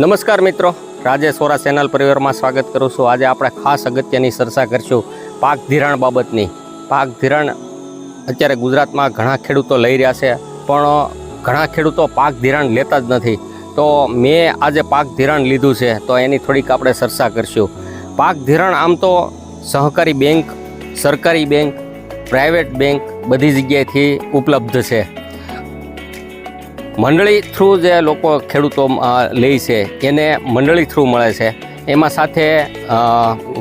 નમસ્કાર મિત્રો. રાજેશ વોરા ચેનલ પરિવારમાં સ્વાગત કરું છું. આજે આપણે ખાસ અગત્યની ચર્ચા કરીશું પાક ધિરાણ બાબતની. પાક ધિરાણ અત્યારે ગુજરાતમાં ઘણા ખેડૂતો લઈ રહ્યા છે, પણ ઘણા ખેડૂતો પાક ધિરાણ લેતા જ નથી. તો મેં આજે પાક ધિરાણ લીધું છે, તો એની થોડીક આપણે ચર્ચા કરીશું. પાક ધિરાણ આમ તો સહકારી બેંક, સરકારી બેંક, પ્રાઇવેટ બેંક બધી જગ્યાએથી ઉપલબ્ધ છે. મંડળી થ્રુ જે લોકો ખેડૂતો લે છે, એને મંડળી થ્રુ મળે છે. એમાં સાથે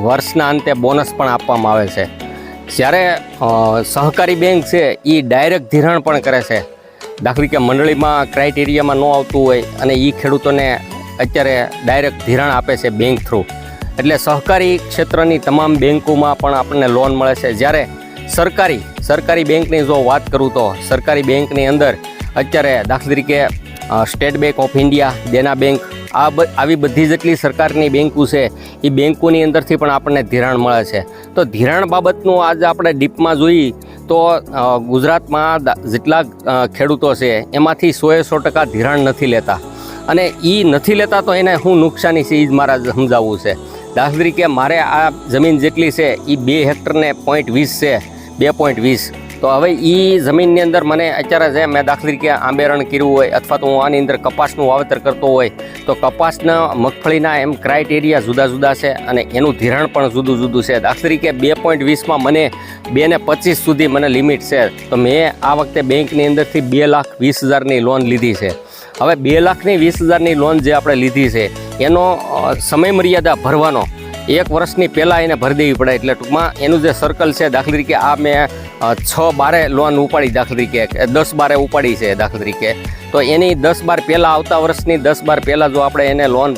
વર્ષના અંતે બોનસ પણ આપવામાં આવે છે. જ્યારે સહકારી બેંક છે એ ડાયરેક્ટ ધિરાણ પણ કરે છે. દાખલી કે મંડળીમાં ક્રાઇટેરિયામાં ન આવતું હોય અને એ ખેડૂતોને અત્યારે ડાયરેક્ટ ધિરાણ આપે છે બેંક થ્રુ એટલે સહકારી ક્ષેત્રની તમામ બેંકોમાં પણ આપણને લોન મળે છે. જ્યારે સરકારી સરકારી બેંકની જો વાત કરું તો સરકારી બેંકની અંદર અત્યારે દાખલા તરીકે state bank of India Dena bank આ આવી બધી જેટલી સરકારની બેંકો છે, એ બેંકોની અંદરથી પણ આપણને ધિરાણ મળે છે. તો ધિરાણ બાબતનું આજે આપણે ડીપમાં જોઈએ તો ગુજરાતમાં જેટલા ખેડૂતો છે, એમાંથી સોએ સો ટકા ધિરાણ નથી લેતા. અને એ નથી લેતા તો એને હું નુકસાની છે એ જ મારા સમજાવવું છે. દાખલા તરીકે મારે આ જમીન જેટલી છે એ બે હેક્ટરને પોઈન્ટ વીસ છે, બે પોઈન્ટ વીસ. તો હવે એ જમીનની અંદર મને અત્યારે જે મેં દાખલી તરીકે આંબેરણ કર્યું હોય અથવા તો હું આની અંદર કપાસનું વાવેતર કરતો હોય, તો કપાસના મગફળીના એમ ક્રાઇટેરિયા જુદા જુદા છે અને એનું ધિરાણ પણ જુદું જુદું છે. દાખલી તરીકે બે પોઈન્ટ વીસમાં મને બે ને પચીસ સુધી મને લિમિટ છે. તો મેં આ વખતે બેંકની અંદરથી બે લાખ વીસ હજારની લોન લીધી છે. હવે બે લાખની વીસ હજારની લોન જે આપણે લીધી છે, એનો સમય મર્યાદા ભરવાનો એક વર્ષની પહેલાં એને ભરી દેવી પડે એટલે ટૂંકમાં એનું જે સર્કલ છે દાખલા તરીકે આ મેં છ બારે લોન ઉપાડી દાખલા તરીકે દસ બારે ઉપાડી છે દાખલા તરીકે. તો એની દસ બાર પહેલાં આવતા વર્ષની દસ બાર પહેલાં જો આપણે એને લોન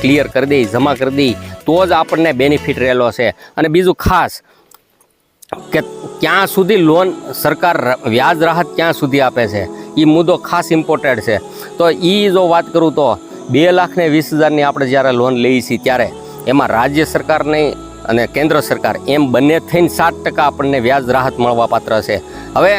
ક્લિયર કરી દઈએ જમા કરી દઈએ તો જ આપણને બેનિફિટ રહેલો છે. અને બીજું ખાસ કે ક્યાં સુધી લોન સરકાર વ્યાજ રાહત ક્યાં સુધી આપે છે? એ મુદ્દો ખાસ ઇમ્પોર્ટન્ટ છે. તો એ જો વાત કરું તો બે લાખ ને વીસ હજારની આપણે જ્યારે લોન લઈએ છીએ ત્યારે એમાં રાજ્ય સરકારની અને કેન્દ્ર સરકાર, એમ બંને થઈને સાત ટકા આપણને વ્યાજ રાહત મળવા પાત્ર છે. હવે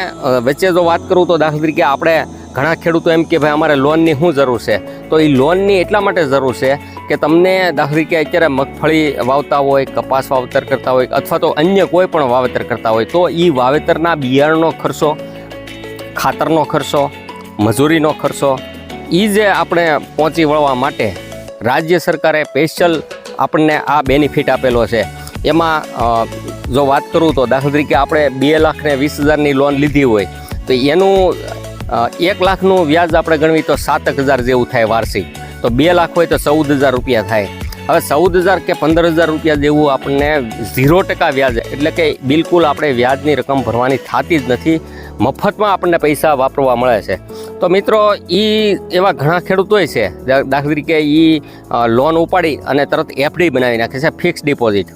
વચ્ચે જો વાત કરું તો દાખલા તરીકે આપણે ઘણા ખેડૂતો એમ કે ભાઈ અમારે લોનની શું જરૂર છે? તો એ લોનની એટલા માટે જરૂર છે કે તમને દાખલા તરીકે અત્યારે મગફળી વાવતા હોય, કપાસ વાવેતર કરતા હોય અથવા તો અન્ય કોઈ પણ વાવેતર કરતા હોય, તો એ વાવેતરના બિયારણનો ખર્ચો, ખાતરનો ખર્ચો, મજૂરીનો ખર્ચો એ જે આપણે પહોંચી વળવા માટે રાજ્ય સરકારે સ્પેશિયલ આપણને આ બેનિફિટ આપેલો છે. એમાં જો વાત કરું તો દાખલા તરીકે આપણે બે લાખ ને વીસ હજારની લોન લીધી હોય, તો એનું એક લાખનું વ્યાજ આપણે ગણવી તો સાતક હજાર જેવું થાય વાર્ષિક. તો બે લાખ હોય તો ચૌદ હજાર રૂપિયા થાય. હવે ચૌદ હજાર કે પંદર હજાર રૂપિયા જેવું આપણને ઝીરો ટકા વ્યાજ, એટલે કે બિલકુલ આપણે વ્યાજની રકમ ભરવાની થતી જ નથી. મફતમાં આપણને પૈસા વાપરવા મળે છે. તો મિત્રો એ એવા ઘણા ખેડૂતો છે દાખલા તરીકે એ લોન ઉપાડી અને તરત એફડી બનાવી નાખે છે ફિક્સ ડિપોઝિટ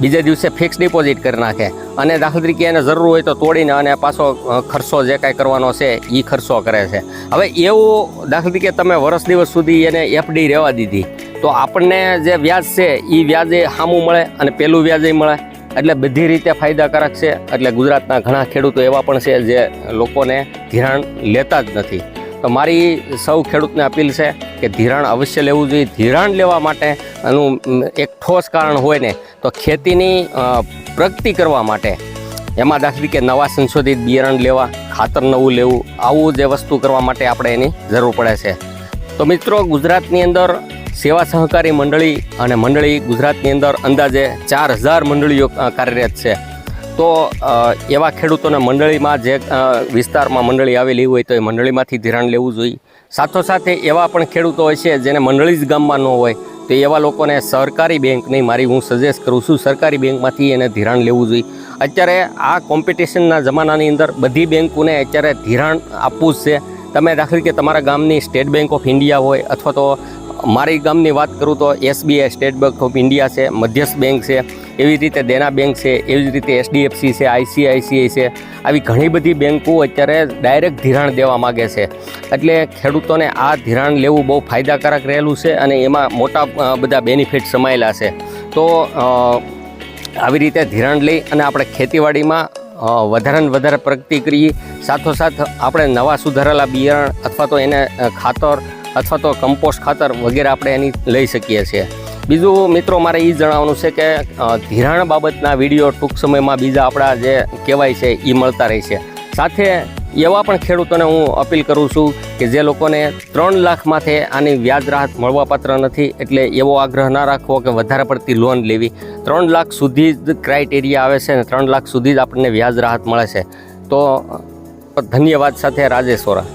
બીજે દિવસે ફિક્સ ડિપોઝિટ કરી નાખે. અને દાખલા તરીકે એને જરૂર હોય તો તોડીને અને પાછો ખર્ચો જે કાંઈ કરવાનો છે એ ખર્ચો કરે છે. હવે એવું, દાખલા તરીકે તમે વર્ષ દિવસ સુધી એને એફડી રહેવા દીધી, તો આપણને જે વ્યાજ છે એ વ્યાજે સામું મળે અને પહેલું વ્યાજે મળે? એટલે બધી રીતે ફાયદાકારક છે. એટલે ગુજરાતના ઘણા ખેડૂતો એવા પણ છે જે લોકોને ધિરાણ લેતા જ નથી. તો મારી સૌ ખેડૂતને અપીલ છે કે ધિરાણ અવશ્ય લેવું જોઈએ. ધિરાણ લેવા માટે એનું એક ઠોસ કારણ હોય ને, તો ખેતીની પ્રગતિ કરવા માટે એમાં દાખલા કે નવા સંશોધિત બિયારણ લેવા, ખાતર નવું લેવું, આવું જે વસ્તુ કરવા માટે આપણે એની જરૂર પડે છે. તો મિત્રો ગુજરાતની અંદર સેવા સહકારી મંડળી અને મંડળી ગુજરાતની અંદર અંદાજે ચાર હજાર મંડળીઓ કાર્યરત છે. તો એવા ખેડૂતોને મંડળીમાં જે વિસ્તારમાં મંડળી આવેલી હોય તો એ મંડળીમાંથી ધિરાણ લેવું જોઈએ. સાથોસાથે એવા પણ ખેડૂતો હોય છે જેને મંડળી જ ગામમાં ન હોય, તો એવા લોકોને સરકારી બેંકની મારી હું સજેસ્ટ કરું છું, સરકારી બેંકમાંથી એને ધિરાણ લેવું જોઈએ. અત્યારે આ કોમ્પિટિશનના જમાનાની અંદર બધી બેંકોને અત્યારે ધિરાણ આપવું જ છે. તમે દાખલ કે તમારા ગામની સ્ટેટ બેંક ઓફ ઇન્ડિયા હોય અથવા તો મારી ગામની વાત કરું તો SBI state bank of India છે મધ્યસ્થ બેંક છે એવી રીતે દેના બેંક છે એવી જ રીતે એચડીએફસી છે આઈસીઆઈસીઆઈ છે આવી ઘણી બધી બેંકો અત્યારે ડાયરેક્ટ ધિરાણ દેવા માગે છે. એટલે ખેડૂતોને આ ધિરાણ લેવું બહુ ફાયદાકારક રહેલું છે અને એમાં મોટા બધા બેનિફિટ સમાયેલા છે. તો આવી રીતે ધિરાણ લઈ અને આપણે ખેતીવાડીમાં અ, વધારે ને વધારે પ્રગતિ કરીએ. સાથોસાથ આપણે નવા સુધારેલા બિયારણ અથવા તો એને ખાતર અથવા તો કમ્પોસ્ટ ખાતર વગેરે આપણે એની લઈ શકીએ છીએ. બીજું મિત્રો મારે એ જણાવવાનું છે કે ધિરાણ બાબતના વીડિયો ટૂંક સમયમાં બીજા આપણા જે કહેવાય છે એ મળતા રહેશે સાથે એવા પણ ખેડૂતોને હું અપીલ કરું છું કે જે લોકોને ત્રણ લાખમાંથી આની વ્યાજ રાહત મળવાપાત્ર નથી, એટલે એવો આગ્રહ ના રાખવો કે વધારે પડતી લોન લેવી. ત્રણ લાખ સુધી જ ક્રાઇટેરિયા આવે છે ને ત્રણ લાખ સુધી જ આપણને વ્યાજ રાહત મળે છે. તો ધન્યવાદ સાથે રાજેશ વોરા